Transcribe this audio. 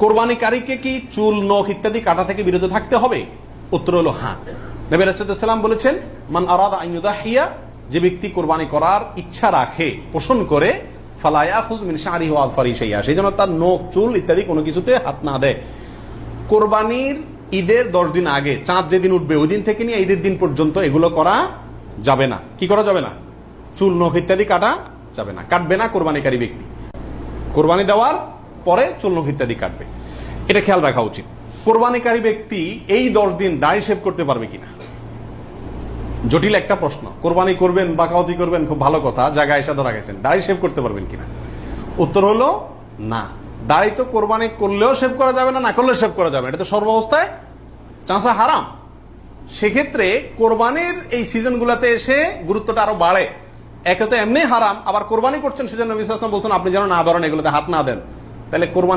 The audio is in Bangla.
কোরবানিকারীকে কি চুল, নখ ইত্যাদি কাটা থেকে বিরত থাকতে হবে? উত্তর হলো হ্যাঁ। নবী রাসুদাল্লাম বলেছেন, মান আরাদা আইনুদাহিয়া যে ব্যক্তি কোরবানি করার ইচ্ছা রাখে, পোষণ করে ফালায়া খুজ মিন শাহরি ওয়া ফারিশাইয়া সেই জন্য তার নখ, চুল ইত্যাদি কোনো কিছুতে হাত না দেয়। কোরবানির ঈদের দশ দিন আগে, চাঁদ যেদিন উঠবে, ওই দিন থেকে নিয়ে ঈদের দিন পর্যন্ত এগুলো করা যাবে না। কি করা যাবে না? চুল, নখ ইত্যাদি কাটা যাবে না। কাটবে না কোরবানিকারী ব্যক্তি। কোরবানি দেওয়ার পরে চুল নখ ইত্যাদি কাটবে। এটা খেয়াল রাখা উচিত। কোরবানিকারী ব্যক্তি এই দশ দিন দাড়ি শেভ করতে পারবে কিনা? জটিল একটা প্রশ্ন। কোরবানি করবেন বা কাউতি করবেন, খুব ভালো কথা, জায়গায় এসে ধরা গেছেন। দাড়ি শেভ করতে পারবেন কিনা? উত্তর হলো, না। দাড়ি তো কোরবানি করলেও শেভ করা যাবে না না করলেও শেভ করা যাবে। এটা তো সর্বাবস্থায় চাঁচা হারাম। সেক্ষেত্রে কোরবানির এই সিজনগুলোতে এসে গুরুত্বটা আরও বাড়ে। একে তো এমনি হারাম, আবার কোরবানি করছেন সেজন্য বিশ্বাস বলছেন, আপনি যেন না ধরেন, এগুলোতে হাত না দেন। তাহলে কোরবানি